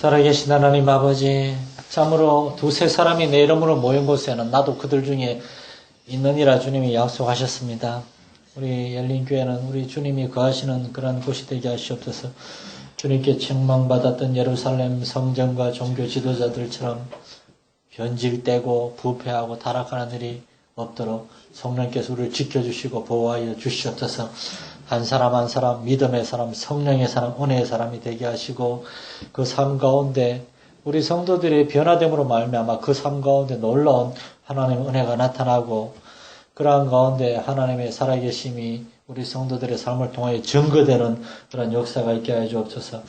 살아계신 하나님 아버지, 참으로 두세 사람이 내 이름으로 모인 곳에는 나도 그들 중에 있느니라 주님이 약속하셨습니다. 우리 열린교회는 우리 주님이 거하시는 그런 곳이 되게 하시옵소서. 주님께 책망받았던 예루살렘 성전과 종교 지도자들처럼 변질되고 부패하고 타락하는 일이 없도록 성령께서 우리를 지켜주시고 보호하여 주시옵소서. 한 사람 한 사람 믿음의 사람 성령의 사람 은혜의 사람이 되게 하시고 그 삶 가운데 우리 성도들의 변화됨으로 말미암아 그 삶 가운데 놀라운 하나님의 은혜가 나타나고 그러한 가운데 하나님의 살아계심이 우리 성도들의 삶을 통하여 증거되는 그런 역사가 있게 하여 주옵소서.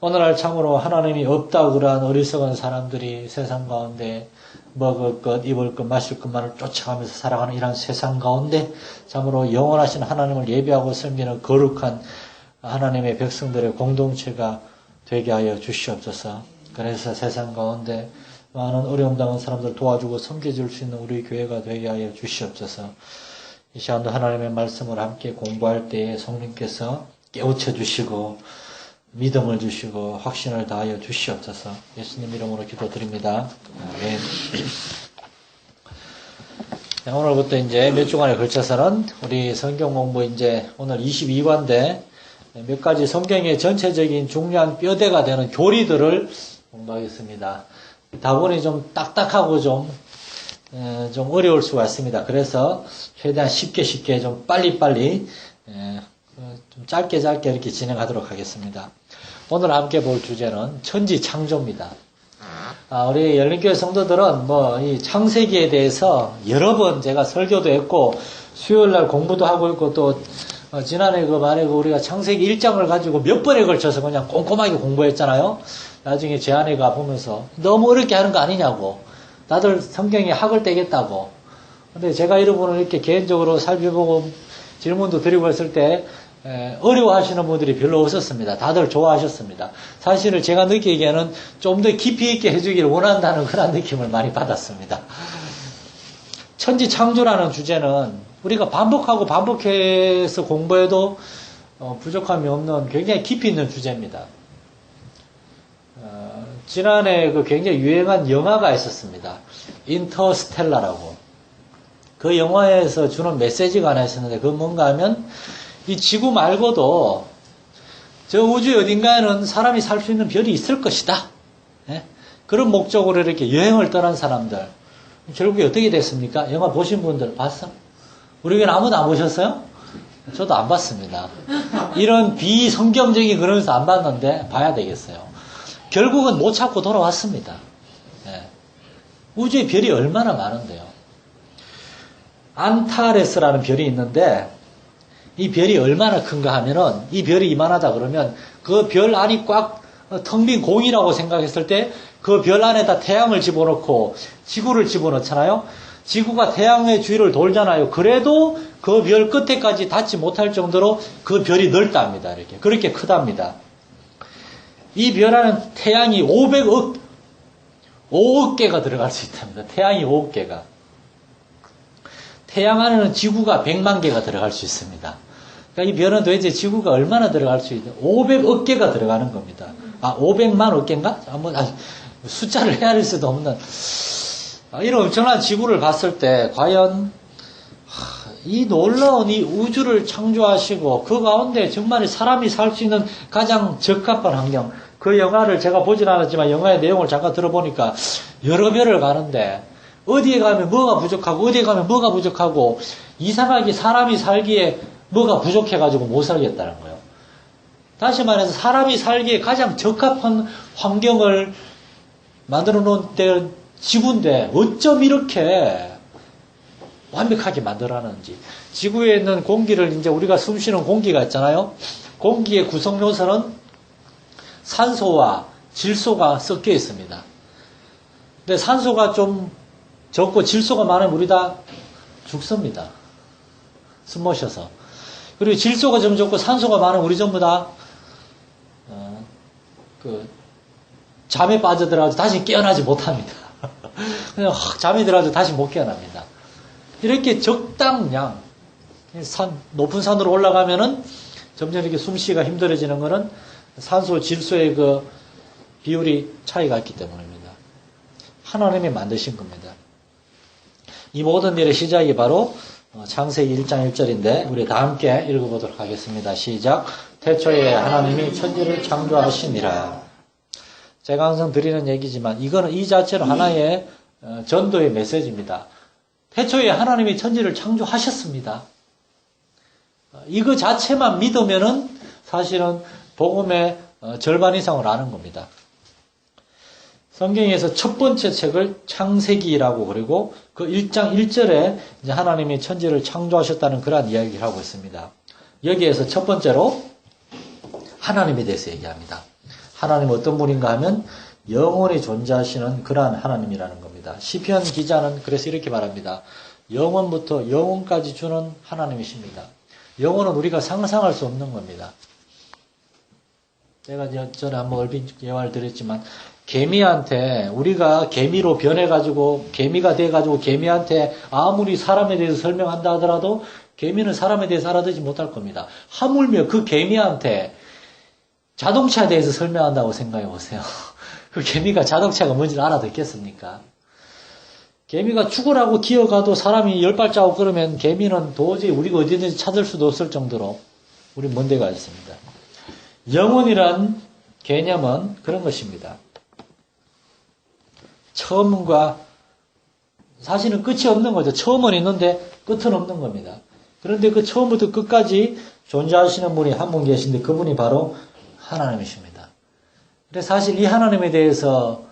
오늘날 참으로 하나님이 없다고 그러한 어리석은 사람들이 세상 가운데 먹을 것, 입을 것, 마실 것만을 쫓아가면서 살아가는 이러한 세상 가운데 참으로 영원하신 하나님을 예배하고 섬기는 거룩한 하나님의 백성들의 공동체가 되게 하여 주시옵소서. 그래서 세상 가운데 많은 어려움 당한 사람들 도와주고 섬겨줄 수 있는 우리 교회가 되게 하여 주시옵소서. 이 시간도 하나님의 말씀을 함께 공부할 때에 성령께서 깨우쳐 주시고 믿음을 주시고 확신을 다하여 주시옵소서. 예수님 이름으로 기도드립니다. 아멘. 네, 오늘부터 이제 몇 주간에 걸쳐서는 우리 성경 공부 이제 오늘 22관데 몇 가지 성경의 전체적인 중요한 뼈대가 되는 교리들을 공부하겠습니다. 다본이 좀 딱딱하고 좀, 좀 어려울 수가 있습니다. 그래서 최대한 쉽게 쉽게 좀 빨리빨리 좀 짧게 짧게 이렇게 진행하도록 하겠습니다. 오늘 함께 볼 주제는 천지 창조입니다. 아, 우리 열린교회 성도들은 뭐 이 창세기에 대해서 여러 번 제가 설교도 했고 수요일 날 공부도 하고 있고 또 어, 지난해 그 만에 그 우리가 창세기 1장을 가지고 몇 번에 걸쳐서 그냥 꼼꼼하게 공부했잖아요. 나중에 제 아내가 보면서 너무 어렵게 하는 거 아니냐고. 다들 성경에 학을 떼겠다고. 근데 제가 이런 분을 이렇게 개인적으로 살펴보고 질문도 드리고 했을 때 어려워하시는 분들이 별로 없었습니다. 다들 좋아하셨습니다. 사실은 제가 느끼기에는 좀 더 깊이 있게 해주기를 원한다는 그런 느낌을 많이 받았습니다. 천지 창조라는 주제는 우리가 반복하고 반복해서 공부해도 어, 부족함이 없는 굉장히 깊이 있는 주제입니다. 어, 지난해 그 굉장히 유행한 영화가 있었습니다. 인터스텔라라고. 그 영화에서 주는 메시지가 하나 있었는데 그건 뭔가 하면 이 지구 말고도 저 우주 어딘가에는 사람이 살 수 있는 별이 있을 것이다. 예? 그런 목적으로 이렇게 여행을 떠난 사람들. 결국에 어떻게 됐습니까? 영화 보신 분들 봤어? 우리 교회는 아무도 안 보셨어요? 저도 안 봤습니다. 이런 비성경적인 그런서 안 봤는데 봐야 되겠어요. 결국은 못 찾고 돌아왔습니다. 예. 우주의 별이 얼마나 많은데요. 안타레스라는 별이 있는데 이 별이 얼마나 큰가 하면은 이 별이 이만하다 그러면 그 별 안이 꽉 텅 빈 공이라고 생각했을 때 그 별 안에다 태양을 집어넣고 지구를 집어넣잖아요. 지구가 태양의 주위를 돌잖아요. 그래도 그 별 끝에까지 닿지 못할 정도로 그 별이 넓답니다. 이렇게. 그렇게 크답니다. 이 별 안은 태양이 500억, 5억 개가 들어갈 수 있답니다. 태양이 5억 개가. 태양 안에는 지구가 100만 개가 들어갈 수 있습니다. 그러니까 이 별은 도대체 지구가 얼마나 들어갈 수 있냐? 500억 개가 들어가는 겁니다. 아, 500만 억 개인가? 한번 아, 숫자를 헤아릴 수도 없는 아, 이런 엄청난 지구를 봤을 때 과연 이 놀라운 이 우주를 창조하시고 그 가운데 정말 사람이 살 수 있는 가장 적합한 환경 그 영화를 제가 보진 않았지만 영화의 내용을 잠깐 들어보니까 여러 별을 가는데 어디에 가면 뭐가 부족하고 어디에 가면 뭐가 부족하고 이상하게 사람이 살기에 뭐가 부족해가지고 못 살겠다는 거예요. 다시 말해서 사람이 살기에 가장 적합한 환경을 만들어 놓은 때 지구인데 어쩜 이렇게 완벽하게 만들어놨는지. 지구에 있는 공기를 이제 우리가 숨 쉬는 공기가 있잖아요. 공기의 구성 요소는 산소와 질소가 섞여 있습니다. 근데 산소가 좀 적고 질소가 많으면 우리 다 죽습니다. 숨 마셔서. 그리고 질소가 좀 적고 산소가 많으면 우리 전부 다, 어, 그, 잠에 빠져들어가지고 다시 깨어나지 못합니다. 그냥 확 잠이 들어가지고 다시 못 깨어납니다. 이렇게 적당량, 산, 높은 산으로 올라가면은 점점 이렇게 숨쉬기가 힘들어지는 거는 산소, 질소의 그 비율이 차이가 있기 때문입니다. 하나님이 만드신 겁니다. 이 모든 일의 시작이 바로 어, 창세기 1장 1절인데 우리 다 함께 읽어보도록 하겠습니다. 시작. 태초에 하나님이 천지를 창조하시니라. 제가 항상 드리는 얘기지만 이거는 이 자체로 하나의 어, 전도의 메시지입니다. 태초에 하나님이 천지를 창조하셨습니다. 어, 이거 자체만 믿으면은 사실은 복음의 절반 이상을 아는 겁니다. 성경에서 첫 번째 책을 창세기라고 그리고 그 1장 1절에 이제 하나님이 천지를 창조하셨다는 그러한 이야기를 하고 있습니다. 여기에서 첫 번째로 하나님에 대해서 얘기합니다. 하나님 어떤 분인가 하면 영원히 존재하시는 그러한 하나님이라는 겁니다. 시편 기자는 그래서 이렇게 말합니다. 영원부터 영원까지 주는 하나님이십니다. 영원은 우리가 상상할 수 없는 겁니다. 제가 전에 한번 얼빈 예화를 드렸지만 개미한테 우리가 개미로 변해가지고 개미가 돼가지고 개미한테 아무리 사람에 대해서 설명한다 하더라도 개미는 사람에 대해서 알아듣지 못할 겁니다. 하물며 그 개미한테 자동차에 대해서 설명한다고 생각해 보세요. 그 개미가 자동차가 뭔지를 알아듣겠습니까? 개미가 죽으라고 기어가도 사람이 열 발자국 걸으면 개미는 도저히 우리가 어디든지 찾을 수도 없을 정도로 우리 먼데가 있습니다. 영혼이란 개념은 그런 것입니다. 처음과 사실은 끝이 없는 거죠. 처음은 있는데 끝은 없는 겁니다. 그런데 그 처음부터 끝까지 존재하시는 분이 한 분 계신데 그분이 바로 하나님이십니다. 근데 사실 이 하나님에 대해서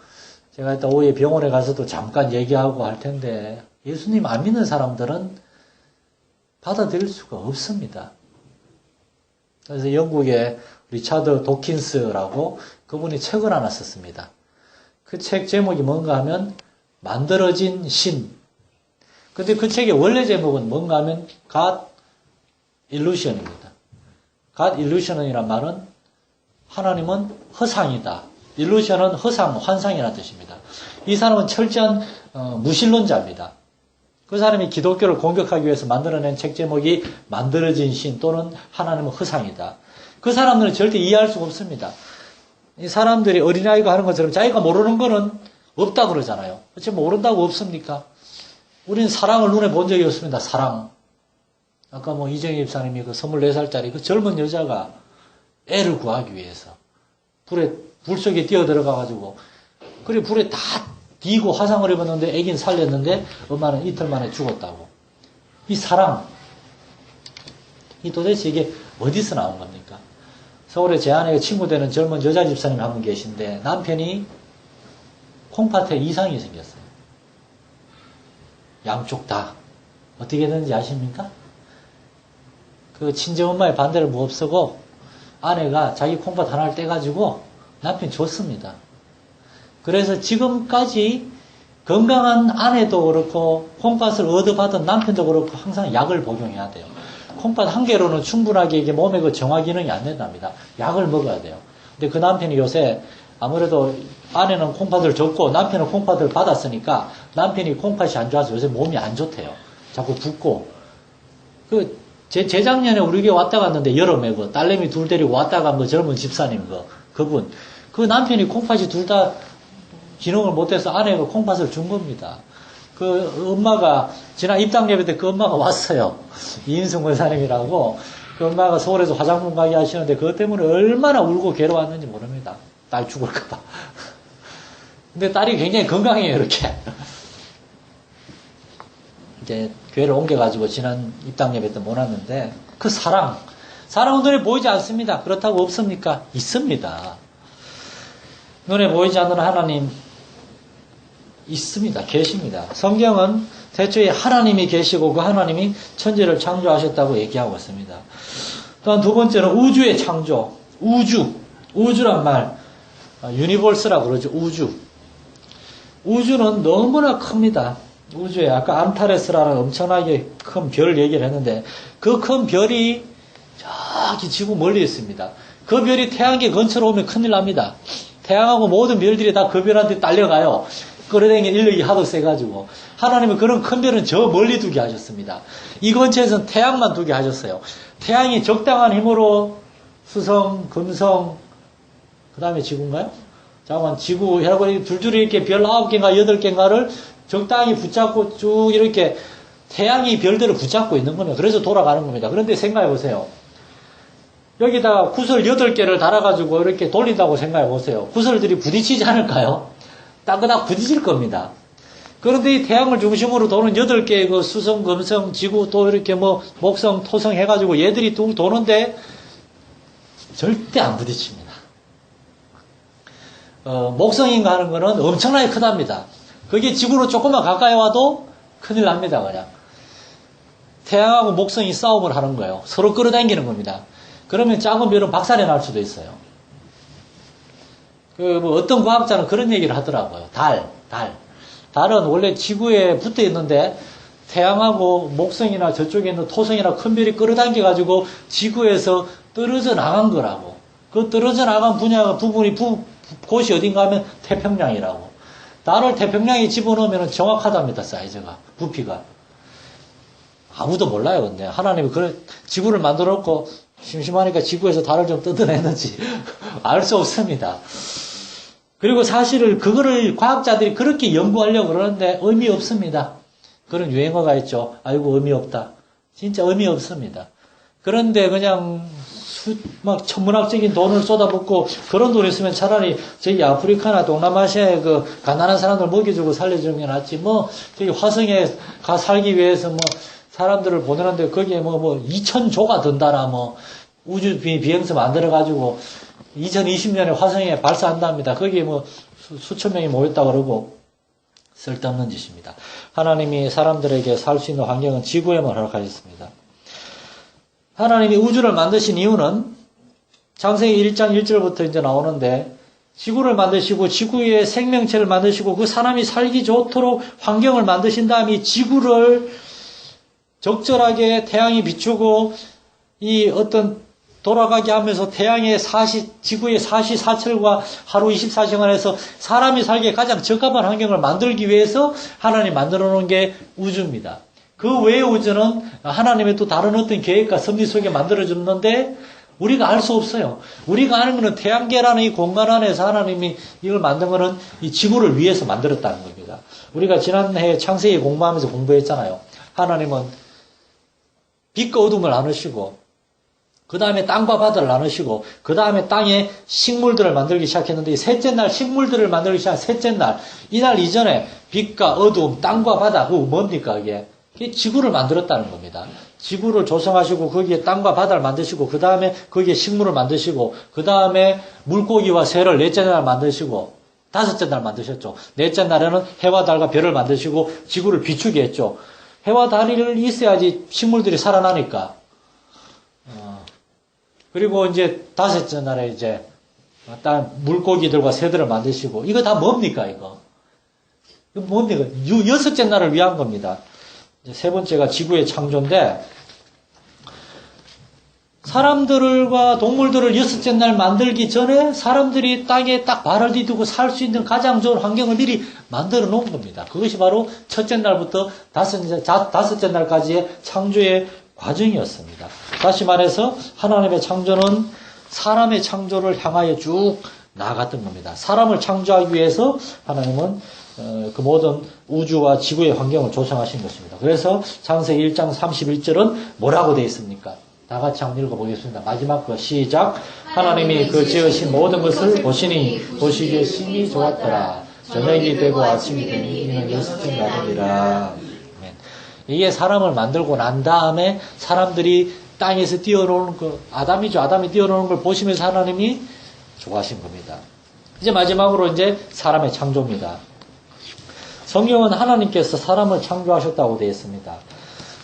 제가 이따 오후에 병원에 가서도 잠깐 얘기하고 할 텐데 예수님 안 믿는 사람들은 받아들일 수가 없습니다. 그래서 영국의 리차드 도킨스라고 그분이 책을 하나 썼습니다. 그 책 제목이 뭔가 하면 만들어진 신. 근데 그 책의 원래 제목은 뭔가 하면 God Illusion입니다. God Illusion이란 말은 하나님은 허상이다. 일루션은 허상, 환상이라는 뜻입니다. 이 사람은 철저한 어, 무신론자입니다. 그 사람이 기독교를 공격하기 위해서 만들어낸 책 제목이 만들어진 신 또는 하나님은 허상이다. 그 사람들은 절대 이해할 수가 없습니다. 이 사람들이 어린아이가 하는 것처럼 자기가 모르는 거는 없다 그러잖아요. 어째 모른다고 없습니까? 우리는 사랑을 눈에 본 적이 없습니다. 사랑. 아까 뭐 이정희 집사님이 그 24살짜리 그 젊은 여자가 애를 구하기 위해서 불에, 불 속에 뛰어 들어가가지고 그래 불에 다 뒤고 화상을 입었는데 애긴 살렸는데 엄마는 이틀 만에 죽었다고. 이 사랑. 이 도대체 이게 어디서 나온 겁니까? 서울에 제 아내가 친구 되는 젊은 여자 집사님 한 분 계신데 남편이 콩팥에 이상이 생겼어요. 양쪽 다. 어떻게 되는지 아십니까? 그 친정엄마의 반대를 무릅쓰고 아내가 자기 콩팥 하나를 떼가지고 남편 줬습니다. 그래서 지금까지 건강한 아내도 그렇고 콩팥을 얻어받은 남편도 그렇고 항상 약을 복용해야 돼요. 콩팥 한 개로는 충분하게 이게 몸에 그 정화 기능이 안 된답니다. 약을 먹어야 돼요. 근데 그 남편이 요새 아무래도 아내는 콩팥을 줬고 남편은 콩팥을 받았으니까 남편이 콩팥이 안 좋아서 요새 몸이 안 좋대요. 자꾸 붓고. 그, 제, 재작년에 우리 교회 왔다 갔는데 여름에 그 딸내미 둘 데리고 왔다 간 그 젊은 집사님 그, 그분. 그 남편이 콩팥이 둘 다 기능을 못해서 아내가 콩팥을 준 겁니다. 그 엄마가 지난 입당 예배 때 그 엄마가 왔어요. 이인승 권사님이라고 그 엄마가 서울에서 화장품 가게 하시는데 그것 때문에 얼마나 울고 괴로웠는지 모릅니다. 딸 죽을까봐. 근데 딸이 굉장히 건강해요, 이렇게. 이제 교회를 옮겨가지고 지난 입당 예배 때 못 왔는데 그 사랑, 사랑은 눈에 보이지 않습니다. 그렇다고 없습니까? 있습니다. 눈에 보이지 않는 하나님 있습니다. 계십니다. 성경은 대초에 하나님이 계시고 그 하나님이 천지를 창조하셨다고 얘기하고 있습니다. 또한 두 번째는 우주의 창조. 우주. 우주란 말, 유니버스라고 그러죠. 우주. 우주는 너무나 큽니다. 우주에 아까 안타레스라는 엄청나게 큰 별 얘기를 했는데 그 큰 별이 저기 지구 멀리 있습니다. 그 별이 태양계 근처로 오면 큰일 납니다. 태양하고 모든 별들이 다 그 별한테 딸려가요. 끌어당긴 인력이 하도 세가지고 하나님은 그런 큰 별은 저 멀리 두게 하셨습니다. 이 근처에서는 태양만 두게 하셨어요. 태양이 적당한 힘으로 수성, 금성, 그 다음에 지구인가요? 잠깐만, 지구, 여러분, 줄줄이 이렇게 별 9개인가 8개인가를 적당히 붙잡고 쭉 이렇게 태양이 별들을 붙잡고 있는 겁니다. 그래서 돌아가는 겁니다. 그런데 생각해 보세요. 여기다가 구슬 8개를 달아가지고 이렇게 돌린다고 생각해 보세요. 구슬들이 부딪히지 않을까요? 따그닥 부딪힐 겁니다. 그런데 이 태양을 중심으로 도는 8개의 그 수성, 금성, 지구 또 이렇게 뭐 목성, 토성 해가지고 얘들이 또 도는데 절대 안 부딪힙니다. 어, 목성인가 하는 거는 엄청나게 크답니다. 그게 지구로 조금만 가까이 와도 큰일 납니다, 그냥. 태양하고 목성이 싸움을 하는 거예요. 서로 끌어당기는 겁니다. 그러면 작은 별은 박살이 날 수도 있어요. 그, 뭐, 어떤 과학자는 그런 얘기를 하더라고요. 달, 달. 달은 원래 지구에 붙어 있는데, 태양하고 목성이나 저쪽에 있는 토성이나 큰 별이 끌어당겨가지고 지구에서 떨어져 나간 거라고. 그 떨어져 나간 분야, 부분이, 부, 곳이 어딘가 하면 태평양이라고. 달을 태평양에 집어넣으면 정확하답니다, 사이즈가. 부피가. 아무도 몰라요, 근데. 하나님이 그래, 지구를 만들어 놓고 심심하니까 지구에서 달을 좀 뜯어냈는지 알 수 없습니다. 그리고 사실은 그거를 과학자들이 그렇게 연구하려고 그러는데 의미 없습니다. 그런 유행어가 있죠. 아이고, 의미 없다. 진짜 의미 없습니다. 그런데 그냥 수, 막 천문학적인 돈을 쏟아붓고 그런 돈 있으면 차라리 저기 아프리카나 동남아시아의 그 가난한 사람들 먹여주고 살려주는 게 낫지 뭐 저기 화성에 가 살기 위해서 뭐 사람들을 보내는데 거기에 뭐, 뭐, 2천조가 든다나 뭐, 우주 비행선 만들어 가지고 2020년에 화성에 발사한답니다. 거기에 뭐, 수, 천 명이 모였다 그러고, 쓸데없는 짓입니다. 하나님이 사람들에게 살 수 있는 환경은 지구에만 허락하셨습니다. 하나님이 우주를 만드신 이유는 장세기 1장 1절부터 이제 나오는데, 지구를 만드시고 지구의 생명체를 만드시고 그 사람이 살기 좋도록 환경을 만드신 다음에 지구를 적절하게 태양이 비추고 이 어떤 돌아가게 하면서 태양의 사시, 지구의 사시사철과 하루 24시간에서 사람이 살기에 가장 적합한 환경을 만들기 위해서 하나님 만들어 놓은 게 우주입니다. 그 외의 우주는 하나님의 또 다른 어떤 계획과 섭리 속에 만들어졌는데 우리가 알 수 없어요. 우리가 아는 것은 태양계라는 이 공간 안에서 하나님이 이걸 만든 것은 이 지구를 위해서 만들었다는 겁니다. 우리가 지난해 창세기 공부하면서 공부했잖아요. 하나님은 빛과 어둠을 나누시고 그 다음에 땅과 바다를 나누시고 그 다음에 땅에 식물들을 만들기 시작했는데 셋째 날 식물들을 만들기 시작한 셋째 날 이날 이전에 빛과 어둠, 땅과 바다 그 뭡니까 이게? 지구를 만들었다는 겁니다. 지구를 조성하시고 거기에 땅과 바다를 만드시고 그 다음에 거기에 식물을 만드시고 그 다음에 물고기와 새를 넷째 날 만드시고 다섯째 날 만드셨죠. 넷째 날에는 해와 달과 별을 만드시고 지구를 비추게 했죠. 해와 달이 있어야지 식물들이 살아나니까. 어. 그리고 이제 다섯째 날에 이제 딱 물고기들과 새들을 만드시고 이거 다 뭡니까 이거? 이거 뭡니까? 유, 여섯째 날을 위한 겁니다. 세 번째가 지구의 창조인데 사람들과 동물들을 여섯째 날 만들기 전에 사람들이 땅에 딱 발을 디두고 살 수 있는 가장 좋은 환경을 미리 만들어 놓은 겁니다. 그것이 바로 첫째 날부터 다섯째, 다섯째 날까지의 창조의 과정이었습니다. 다시 말해서 하나님의 창조는 사람의 창조를 향하여 쭉 나아갔던 겁니다. 사람을 창조하기 위해서 하나님은 어, 그 모든 우주와 지구의 환경을 조성하신 것입니다. 그래서 창세기 1장 31절은 뭐라고 되어 있습니까? 다 같이 한번 읽어보겠습니다. 마지막 거 시작. 하나님이 그 지으신 모든 것을 보시니 보시기에 심히 좋았더라. 저녁이 되고 아침이 되니 이는 여섯째 날이니라. 이게 사람을 만들고 난 다음에 사람들이 땅에서 뛰어노는 거, 아담이죠. 아담이 뛰어노는 걸 보시면서 하나님이 좋아하신 겁니다. 이제 마지막으로 이제 사람의 창조입니다. 성경은 하나님께서 사람을 창조하셨다고 되어 있습니다.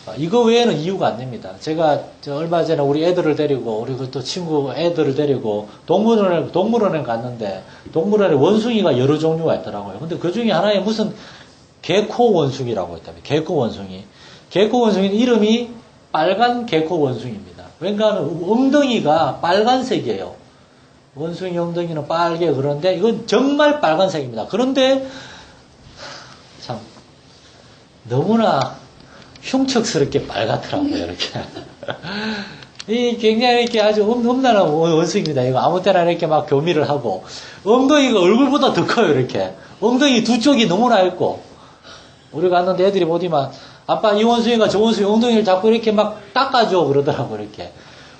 어, 이거 외에는 이유가 안 됩니다. 제가 얼마 전에 우리 애들을 데리고 우리 그 또 친구 애들을 데리고 동물원에 동물원에 갔는데 동물원에 원숭이가 여러 종류가 있더라고요. 근데 그 중에 하나에 무슨 개코 원숭이라고 있다면 개코 원숭이. 개코 원숭이는 이름이 빨간 개코 원숭이입니다. 왜냐하면 엉덩이가 빨간색이에요. 원숭이 엉덩이는 빨개 그런데 이건 정말 빨간색입니다. 그런데 참 너무나 흉측스럽게 빨갛더라고요, 이렇게. 이 굉장히 이렇게 아주 음, 험난한 원숭입니다. 이거 아무 때나 이렇게 막 교미를 하고 엉덩이가 얼굴보다 더 커요. 이렇게 엉덩이 두 쪽이 너무나 얇고 우리가 갔는데 애들이 보디만 아빠 이 원숭이가 저 원숭이 엉덩이를 잡고 이렇게 막 닦아줘 그러더라고 이렇게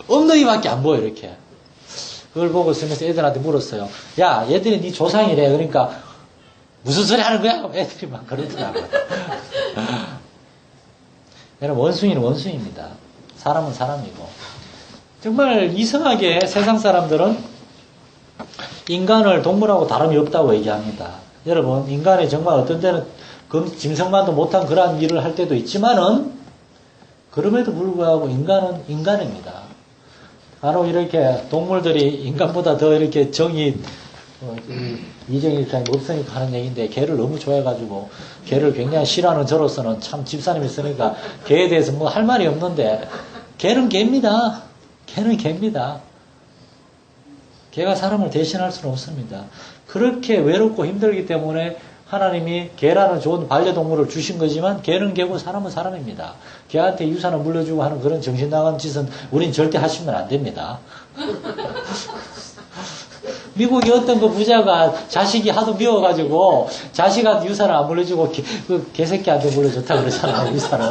엉덩이밖에 안 보여 이렇게 그걸 보고 쓰면서 애들한테 물었어요. 야 얘들이 네 조상이래. 그러니까 무슨 소리 하는 거야? 애들이 막 그러더라고요. 여러분 원숭이는 원숭이입니다. 사람은 사람이고 정말 이상하게 세상 사람들은 인간을 동물하고 다름이 없다고 얘기합니다. 여러분 인간이 정말 어떤 때는 짐승만도 못한 그러한 일을 할 때도 있지만은 그럼에도 불구하고 인간은 인간입니다. 바로 이렇게 동물들이 인간보다 더 이렇게 정이 어, 이정이 없으니까 하는 얘기인데 개를 너무 좋아해가지고 개를 굉장히 싫어하는 저로서는 참 집사님이 있으니까 개에 대해서 뭐 할 말이 없는데 개는 개입니다. 개는 개입니다. 개가 사람을 대신할 수는 없습니다. 그렇게 외롭고 힘들기 때문에 하나님이 개라는 좋은 반려동물을 주신 거지만 개는 개고 사람은 사람입니다. 개한테 유산을 물려주고 하는 그런 정신 나간 짓은 우린 절대 하시면 안 됩니다. 미국의 어떤 그 부자가 자식이 하도 미워가지고 자식한테 유산을 안 물려주고 개, 그 개새끼한테 물려줬다 그러잖아요, 유산을.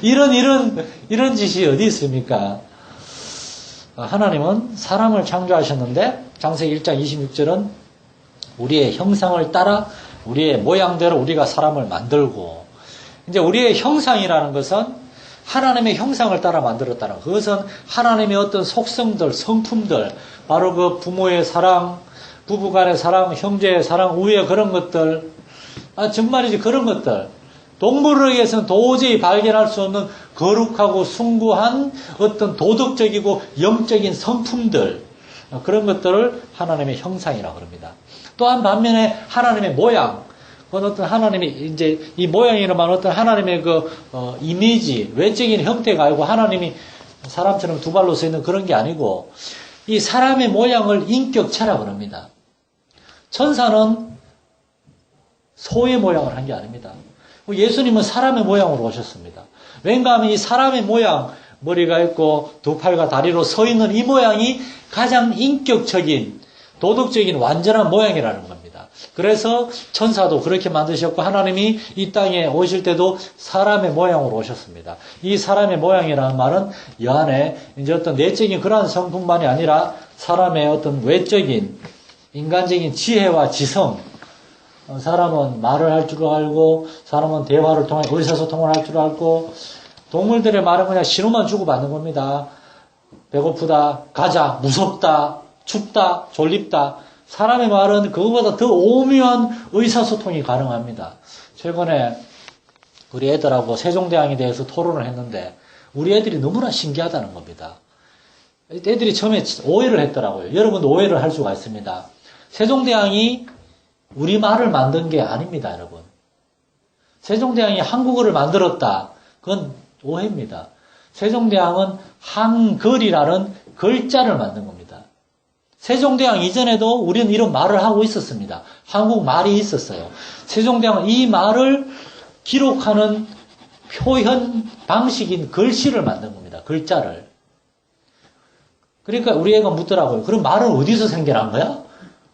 이런, 이런, 이런 짓이 어디 있습니까? 하나님은 사람을 창조하셨는데, 장세기 1장 26절은 우리의 형상을 따라 우리의 모양대로 우리가 사람을 만들고, 이제 우리의 형상이라는 것은 하나님의 형상을 따라 만들었다는 그것은 하나님의 어떤 속성들, 성품들, 바로 그 부모의 사랑, 부부간의 사랑, 형제의 사랑, 우애 그런 것들, 아, 정말이지 그런 것들. 동물에 의해서는 도저히 발견할 수 없는 거룩하고 숭고한 어떤 도덕적이고 영적인 성품들, 그런 것들을 하나님의 형상이라고 합니다. 또한 반면에 하나님의 모양, 그건 어떤 하나님의 이제 이 모양이란 말 어떤 하나님의 그 어, 이미지 외적인 형태가 아니고 하나님이 사람처럼 두 발로 서 있는 그런 게 아니고 이 사람의 모양을 인격체라고 합니다. 천사는 소의 모양을 한 게 아닙니다. 예수님은 사람의 모양으로 오셨습니다. 왠가 하면 이 사람의 모양, 머리가 있고 두 팔과 다리로 서 있는 이 모양이 가장 인격적인 도덕적인 완전한 모양이라는 겁니다. 그래서 천사도 그렇게 만드셨고 하나님이 이 땅에 오실 때도 사람의 모양으로 오셨습니다. 이 사람의 모양이라는 말은 이 안에 이제 어떤 내적인 그러한 성품만이 아니라 사람의 어떤 외적인 인간적인 지혜와 지성 어, 사람은 말을 할 줄 알고 사람은 대화를 통해 의사소통을 할 줄 알고 동물들의 말은 그냥 신호만 주고받는 겁니다. 배고프다, 가자, 무섭다, 춥다, 졸립다. 사람의 말은 그거보다 더 오묘한 의사소통이 가능합니다. 최근에 우리 애들하고 세종대왕에 대해서 토론을 했는데 우리 애들이 너무나 신기하다는 겁니다. 애들이 처음에 오해를 했더라고요. 여러분도 오해를 할 수가 있습니다. 세종대왕이 우리 말을 만든 게 아닙니다, 여러분. 세종대왕이 한국어를 만들었다. 그건 오해입니다. 세종대왕은 한글이라는 글자를 만든 겁니다. 세종대왕 이전에도 우리는 이런 말을 하고 있었습니다. 한국 말이 있었어요. 세종대왕은 이 말을 기록하는 표현 방식인 글씨를 만든 겁니다. 글자를. 그러니까 우리 애가 묻더라고요. 그럼 말은 어디서 생겨난 거야?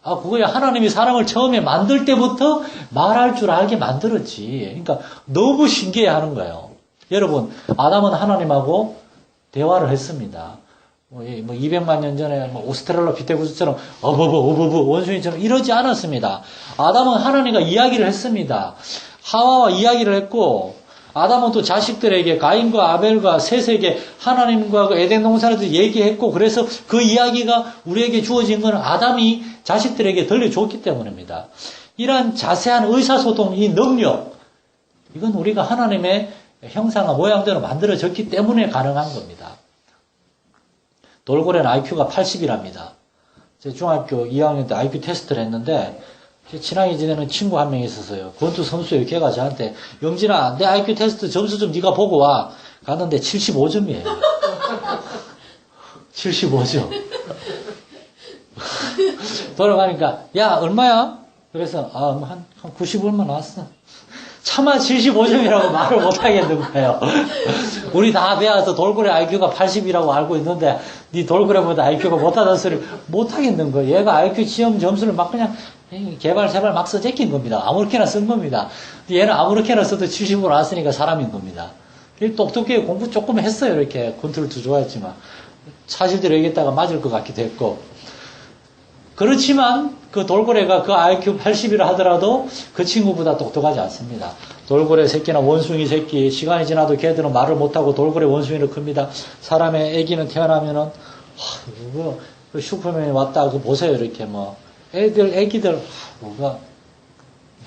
아, 그거야. 하나님이 사람을 처음에 만들 때부터 말할 줄 알게 만들었지. 그러니까 너무 신기해 하는 거예요. 여러분, 아담은 하나님하고 대화를 했습니다. 뭐, 200만 년 전에 뭐 오스트랄로 피테구스처럼 어버버 어버버 원숭이처럼 이러지 않았습니다. 아담은 하나님과 이야기를 했습니다. 하와와 이야기를 했고 아담은 또 자식들에게 가인과 아벨과 셋에게 하나님과 그 에덴 동산에서 얘기했고 그래서 그 이야기가 우리에게 주어진 것은 아담이 자식들에게 들려줬기 때문입니다. 이러한 자세한 의사소통, 이 능력 이건 우리가 하나님의 형상과 모양대로 만들어졌기 때문에 가능한 겁니다. 돌고래는 IQ가 80이랍니다. 제 중학교 2학년 때 IQ 테스트를 했는데 친하게 지내는 친구 한 명 있었어요. 권투 선수예요. 걔가 저한테 영진아 내 IQ 테스트 점수 좀 네가 보고 와. 갔는데 75점이에요. 75점. 돌아가니까 야 얼마야? 그래서 아, 한, 한 90 얼마 나왔어. 차마 75점이라고 말을 못 하겠는 거예요. 우리 다 배워서 돌고래 IQ가 80이라고 알고 있는데 네 돌고래보다 IQ가 못하다는 소리 못 하겠는 거예요. 얘가 IQ 시험 점수를 막 그냥 개발 세발 막 써제낀 겁니다. 아무렇게나 쓴 겁니다. 얘는 아무렇게나 써도 70으로 나왔으니까 사람인 겁니다. 똑똑하게 공부 조금 했어요. 이렇게 컨트롤도 좋아했지만 사실대로 얘기했다가 맞을 것 같기도 했고 그렇지만 그 돌고래가 그 IQ 80이라 하더라도 그 친구보다 똑똑하지 않습니다. 돌고래 새끼나 원숭이 새끼 시간이 지나도 걔들은 말을 못하고 돌고래 원숭이를 큽니다. 사람의 아기는 태어나면은 하, 이거 그 슈퍼맨이 왔다 그 보세요 이렇게 뭐. 애들 애기들 하, 뭐가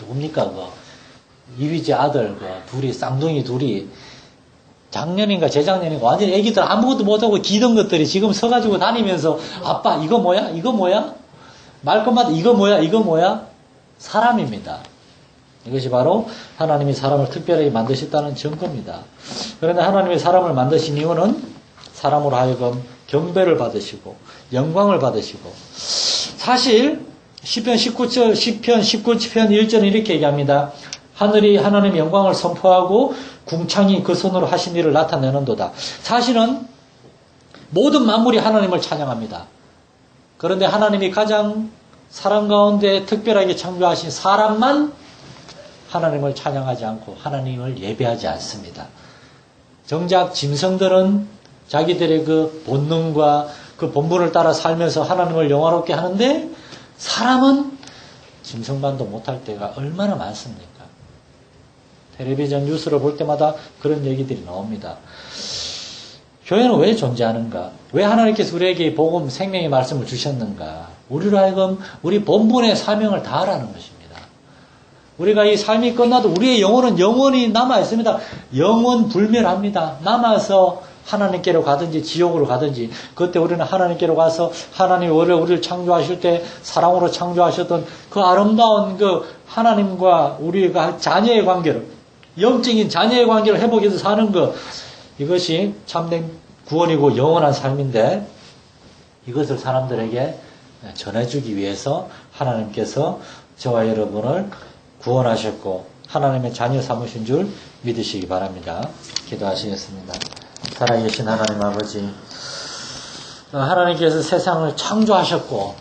누굽니까 그거 이휘재 아들 그 둘이 쌍둥이 둘이. 작년인가 재작년인가 완전히 애기들 아무것도 못하고 기던 것들이 지금 서가지고 다니면서 아빠 이거 뭐야? 이거 뭐야 말 것마다 이거 뭐야 이거 뭐야 사람입니다. 이것이 바로 하나님이 사람을 특별하게 만드셨다는 증거입니다. 그런데 하나님이 사람을 만드신 이유는 사람으로 하여금 경배를 받으시고 영광을 받으시고 사실 10편 19절 10편 19편 1절은 이렇게 얘기합니다. 하늘이 하나님 영광을 선포하고 궁창이 그 손으로 하신 일을 나타내는도다. 사실은 모든 만물이 하나님을 찬양합니다. 그런데 하나님이 가장 사람 가운데 특별하게 창조하신 사람만 하나님을 찬양하지 않고 하나님을 예배하지 않습니다. 정작 짐승들은 자기들의 그 본능과 그 본분을 따라 살면서 하나님을 영화롭게 하는데 사람은 짐승만도 못할 때가 얼마나 많습니까? 텔레비전 뉴스를 볼 때마다 그런 얘기들이 나옵니다. 교회는 왜 존재하는가? 왜 하나님께서 우리에게 복음, 생명의 말씀을 주셨는가? 우리로 하여금 우리 본분의 사명을 다하라는 것입니다. 우리가 이 삶이 끝나도 우리의 영혼은 영원히 남아 있습니다. 영원 불멸합니다. 남아서 하나님께로 가든지 지옥으로 가든지 그때 우리는 하나님께로 가서 하나님 원래 우리를 창조하실 때 사랑으로 창조하셨던 그 아름다운 그 하나님과 우리가 자녀의 관계를 영적인 자녀의 관계를 회복해서 사는 것 이것이 참된 구원이고 영원한 삶인데 이것을 사람들에게 전해주기 위해서 하나님께서 저와 여러분을 구원하셨고 하나님의 자녀 삼으신 줄 믿으시기 바랍니다. 기도하시겠습니다. 살아계신 하나님 아버지 하나님께서 세상을 창조하셨고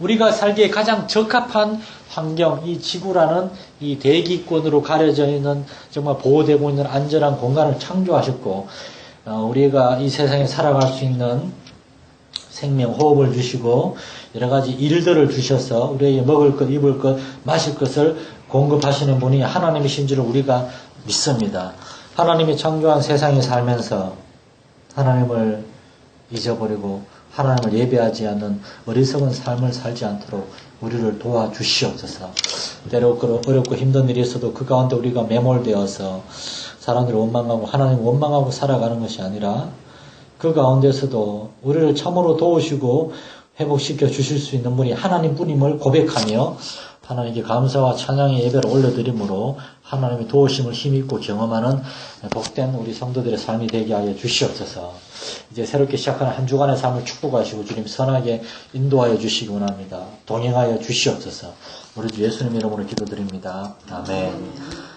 우리가 살기에 가장 적합한 환경, 이 지구라는 이 대기권으로 가려져 있는 정말 보호되고 있는 안전한 공간을 창조하셨고, 어, 우리가 이 세상에 살아갈 수 있는 생명, 호흡을 주시고, 여러 가지 일들을 주셔서 우리에게 먹을 것, 입을 것, 마실 것을 공급하시는 분이 하나님이신 줄을 우리가 믿습니다. 하나님이 창조한 세상에 살면서 하나님을 잊어버리고 하나님을 예배하지 않는 어리석은 삶을 살지 않도록 우리를 도와주시옵소서. 때로 어렵고 힘든 일이 있어도 그 가운데 우리가 매몰되어서 사람들을 원망하고 하나님 원망하고 살아가는 것이 아니라 그 가운데서도 우리를 참으로 도우시고 회복시켜 주실 수 있는 분이 하나님 뿐임을 고백하며 하나님께 감사와 찬양의 예배를 올려드림으로 하나님의 도우심을 힘입고 경험하는 복된 우리 성도들의 삶이 되게 하여 주시옵소서. 이제 새롭게 시작하는 한 주간의 삶을 축복하시고 주님 선하게 인도하여 주시기 원합니다. 동행하여 주시옵소서. 우리 주 예수님 이름으로 기도드립니다. 아멘.